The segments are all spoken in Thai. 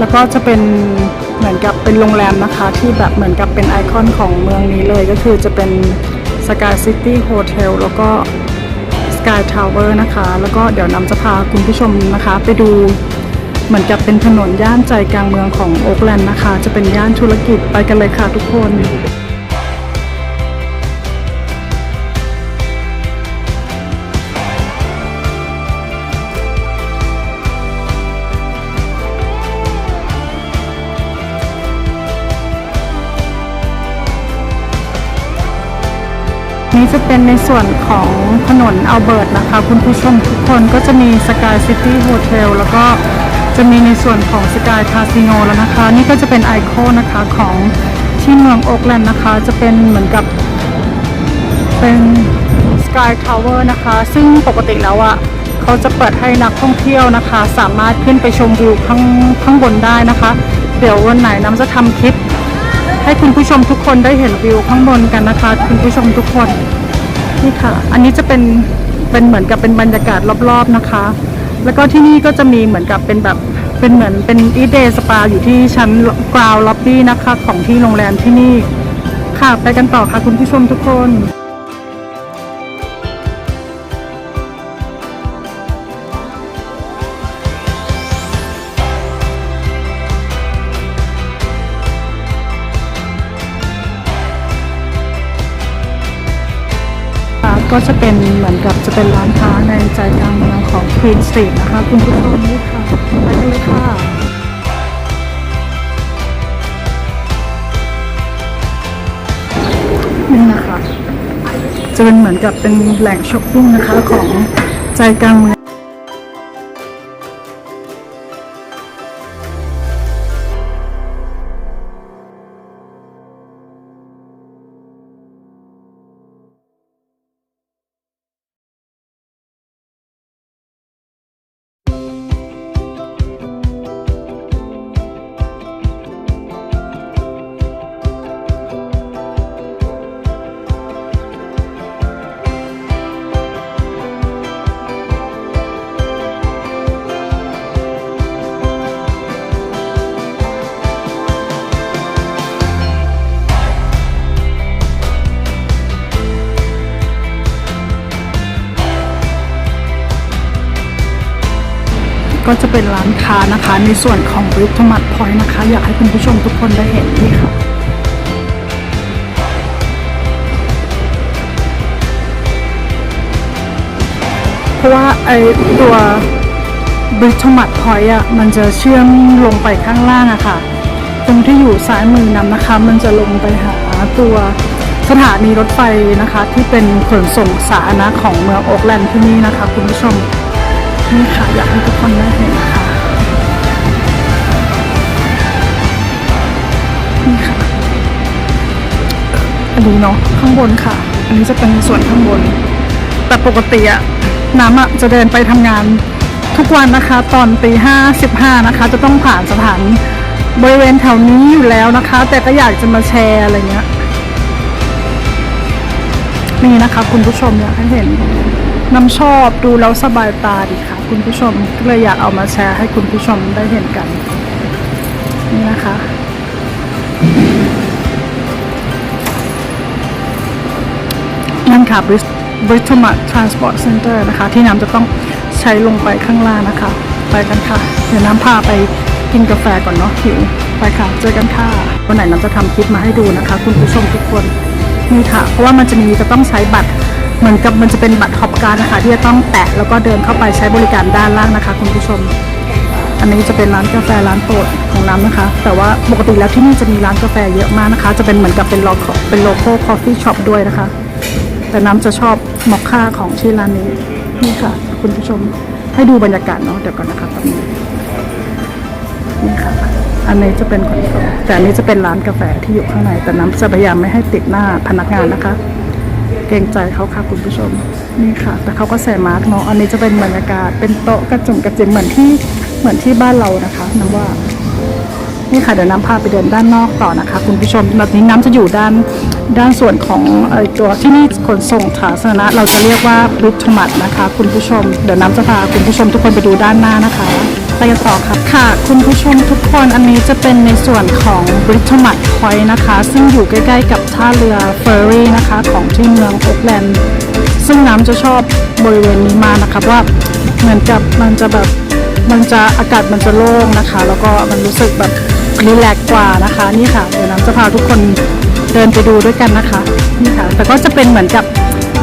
แล้วก็จะเป็นเหมือนกับเป็นโรงแรมนะคะ ที่แบบเหมือนกับเป็นไอคอนของเมืองนี้เลยก็คือจะเป็น Sky City Hotel แล้วก็ Sky Tower นะคะ แล้วก็เดี๋ยวนำจะพาคุณผู้ชมนะคะ ไปดูเหมือนกับเป็นถนนย่านใจกลางเมืองของโอ๊กแลนด์นะคะ จะเป็นย่านธุรกิจไปกันเลยค่ะทุกคน นี่จะเป็นในส่วนของถนนอัลเบิร์ตนะคะ คุณผู้ชมทุกคนก็จะมี Sky City Hotel แล้วก็จะมีในส่วนของ Sky Casino แล้วนะคะ นี่ก็จะเป็นไอคอนนะคะของที่เมืองโอ๊กแลนด์นะคะ จะเป็นเหมือนกับเป็น Sky Tower นะคะ ซึ่งปกติแล้วอะเขาจะเปิดให้นักท่องเที่ยวนะคะ สามารถขึ้นไปชมวิวข้างข้างบนได้นะคะ เดี๋ยววันไหนน้ำจะทำคลิป ให้คุณผู้ชมทุกคนได้เห็นวิวข้างบนกันนะคะ คุณผู้ชมทุกคนนี่ค่ะ อันนี้จะเป็นเป็นเหมือนกับเป็นบรรยากาศรอบๆนะคะ แล้วก็ที่นี่ก็จะมีเหมือนกับเป็นแบบเป็นเหมือนเป็นอีเดย์สปาอยู่ที่ชั้นกราวล็อบบี้นะคะ ของที่โรงแรมที่นี่ค่ะ ไปกันต่อค่ะคุณผู้ชมทุกคน ก็จะเป็นเหมือนกับจะเป็นร้านค้าในใจกลางเมืองของควีนสตรีทนะคะ คุณผู้ชมนี่ค่ะไปกันเลยค่ะนี่นะคะ จะเป็นเหมือนกับเป็นแหล่งช้อปปิ้งนะคะของใจกลางเมือง ก็จะเป็นร้านค้านะคะ ในส่วนของบริทมัดพอยนะคะ อยากให้คุณผู้ชมทุกคนได้เห็นนี่ค่ะเพราะว่าไอตัวบริทมัดพอยอะมันจะเชื่อมลงไปข้างล่างอะค่ะ ตรงที่อยู่ซ้ายมือนำนะคะ มันจะลงไปหาตัวสถานีรถไฟนะคะ ที่เป็นขนส่งสาธารณะของเมืองโอ๊กแลนด์ที่นี่นะคะ คุณผู้ชม นี่ค่ะอยากให้ทุกคนได้เห็นค่ะนี่ค่ะ อันนี้เนาะข้างบนค่ะ อันนี้จะเป็นส่วนข้างบน แต่ปกติอะน้ำอะจะเดินไปทำงานทุกวันนะคะ ตอนตีห้าสิบห้านะคะ จะต้องผ่านสถานบริเวณแถวนี้อยู่แล้วนะคะ แต่ก็อยากจะมาแชร์อะไรเงี้ยนี่นะคะ คุณผู้ชมอยากให้เห็น น้ำชอบดูแล้วสบายตาดีค่ะ คุณผู้ชมก็เลยอยากเอามาแชร์ให้คุณผู้ชมได้เห็นกัน นี่นะคะ นั่นค่ะ b r i t o m a t Transport Center นะคะ ที่น้ำจะต้องใช้ลงไปข้างล่างนะคะ ไปกันค่ะ เดี๋ยวน้ำพาไปกินกาแฟก่อนเนาะหิวไปค่ะ เจอกันค่ะ วันไหนน้ำจะทำคลิปมาให้ดูนะคะ คุณผู้ชมทุกคนนี่ค่ะ เพราะว่ามันจะมีจะต้องใช้บัตร เหมือนกับมันจะเป็นบัตรฮอปการ์ดนะคะ ที่จะต้องแตะแล้วก็เดินเข้าไปใช้บริการด้านล่างนะคะ คุณผู้ชม อันนี้จะเป็นร้านกาแฟร้านโปรดของน้ำนะคะ แต่ว่าปกติแล้วที่นี่จะมีร้านกาแฟเยอะมากนะคะ จะเป็นเหมือนกับเป็นโลโก้เป็นโลโก้คอฟฟี่ช็อปด้วยนะคะ แต่น้ำจะชอบมอคค่าของที่ร้านนี้นี่ค่ะ คุณผู้ชมให้ดูบรรยากาศเนาะเดี๋ยวก่อนนะคะแป๊บนึงนี่ค่ะอันนี้จะเป็นคอนโทรลแต่อันนี้จะเป็นร้านกาแฟที่อยู่ข้างในแต่น้ำจะพยายามไม่ให้ติดหน้าพนักงานนะคะ เกรงใจเขาค่ะคุณผู้ชม นี่ค่ะ แต่เขาก็ใส่มาร์กเนาะอันนี้จะเป็นบรรยากาศเป็นโต๊ะกระจุงกระจิมเหมือนที่เหมือนที่บ้านเรานะคะน้ำว่า นี่ค่ะเดี๋ยวน้ำพาไปเดินด้านนอกต่อนะคะ คุณผู้ชมแบบนี้น้ำจะอยู่ด้านด้านส่วนของไอตัวที่นี่ขนส่งสาธารณะเราจะเรียกว่าบริทมัดนะคะ คุณผู้ชม เดี๋ยวน้ำจะพาคุณผู้ชมทุกคนไปดูด้านหน้านะคะไปกันต่อค่ะค่ะ คุณผู้ชมทุกคนอันนี้จะเป็นในส่วนของบริทมัดพอยนะคะ ซึ่งอยู่ใกล้ๆกับท่าเรือเฟอร์รี่นะคะ ของที่เมืองโอ๊กแลนด์ซึ่งน้ำจะชอบบริเวณนี้มากนะคราะว่าเหมือนกับมันจะแบบมันจะอากาศมันจะโล่งนะคะ แล้วก็มันรู้สึกแบบ รีแลกกว่านะคะ นี่ค่ะ เดี๋ยวน้ำจะพาทุกคนเดินไปดูด้วยกันนะคะ นี่ค่ะ แต่ก็จะเป็นเหมือนกับ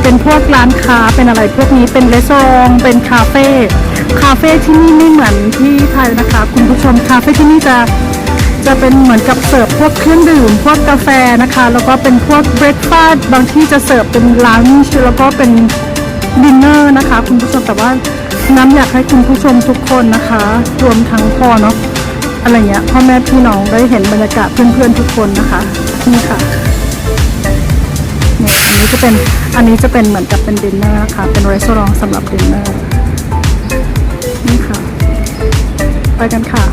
เป็นพวกร้านค้าเป็นอะไรพวกนี้เป็นรีสอร์ทเป็นคาเฟ่คาเฟ่ที่นี่ไม่เหมือนที่ไทยนะคะ คุณผู้ชมคาเฟ่ที่นี่จะจะเป็นเหมือนกับเสิร์ฟพวกเครื่องดื่ม พวกกาแฟนะคะ แล้วก็เป็นพวกเบรคฟาสต์บางที่จะเสิร์ฟเป็นลันช์แล้วก็เป็นดินเนอร์นะคะ คุณผู้ชมแต่ว่าน้ำอยากให้คุณผู้ชมทุกคนนะคะ รวมทั้งพ่อเนาะ อะไรเงี้ยพ่อแม่พี่น้องได้เห็นบรรยากาศเพื่อนๆทุกคนนะคะนี่ค่ะเนี่ยอันนี้จะเป็นอันนี้จะเป็นเหมือนกับเป็นดินเนอร์นะคะเป็นรีสอร์ทสำหรับดินเนอร์นี่ค่ะ ไปกันค่ะ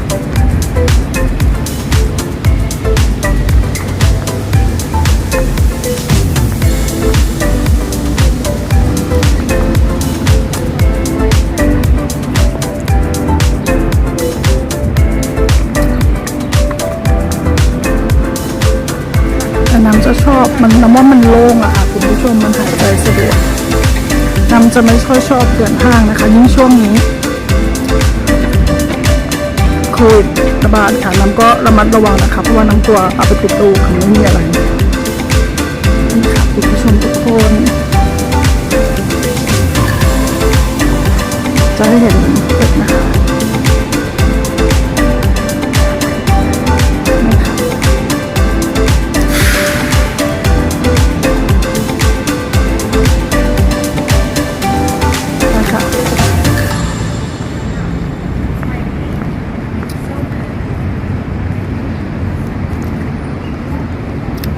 แต่น้ำจะชอบมันน้ำว่ามันโล่งอะค่ะคุณผู้ชมมันหายใจสะดวกน้ำจะไม่ค่อยชอบเดินห้างนะคะ ยิ่งช่วงนี้โควิดระบาดค่ะน้ำก็ระมัดระวังนะคะเพราะว่าน้ำกลัวเอาไปติดตู้ค่ะไม่มีอะไรนี่ค่ะคุณผู้ชมทุกคนจะให้เห็น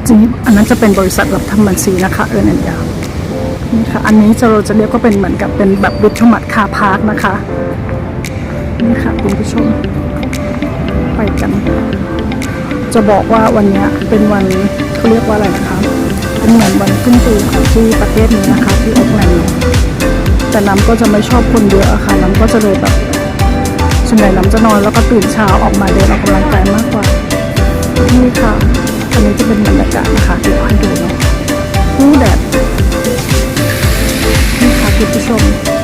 จริงอันนั้นจะเป็นบริษัทรับทำบัญชีนะคะเออนันยานี่ค่ะอันนี้จะเราจะเรียกว่าเป็นเหมือนกับเป็นแบบบิทมัดคาพาร์คนะคะนี่ค่ะคุณผู้ชมไปกัน จะบอกว่าวันนี้เป็นวันเขาเรียกว่าอะไรนะคะเป็นเหมือนวันขึ้นปีของที่ประเทศนี้นะคะที่โอ๊กแลนด์แต่น้ำก็จะไม่ชอบคนเยอะอะค่ะน้ำก็จะเลยแบบส่วนใหญ่น้ำจะนอนแล้วก็ตื่นเช้าออกมาเดินออกกำลังกายมากกว่านี่ค่ะ อันนี้จะเป็นบรรยากาศนะคะเดี๋ยวให้ดูเนาะผู้แดดนี่ค่ะคุณผู้ชม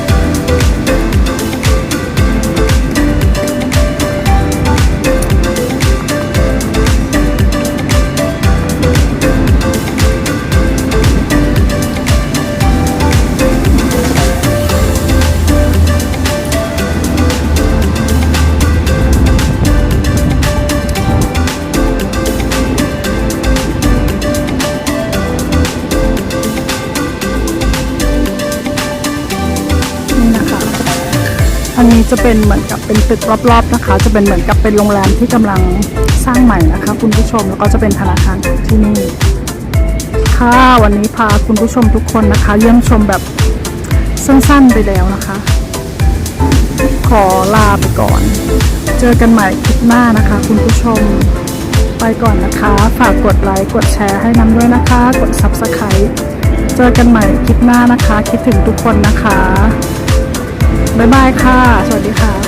อันนี้จะเป็นเหมือนกับเป็นตึกรอบๆนะคะ จะเป็นเหมือนกับเป็นโรงแรมที่กำลังสร้างใหม่นะคะ คุณผู้ชมแล้วก็จะเป็นธนาคารที่นี่ค่ะวันนี้พาคุณผู้ชมทุกคนนะคะ เยี่ยมชมแบบสั้นๆไปแล้วนะคะ ขอลาไปก่อน เจอกันใหม่คลิปหน้านะคะ คุณผู้ชมไปก่อนนะคะ ฝากกดไลค์กดแชร์ให้น้ำด้วยนะคะ กด Subscribe เจอกันใหม่คลิปหน้านะคะ คิดถึงทุกคนนะคะ บ๊ายบายค่ะ สวัสดีค่ะ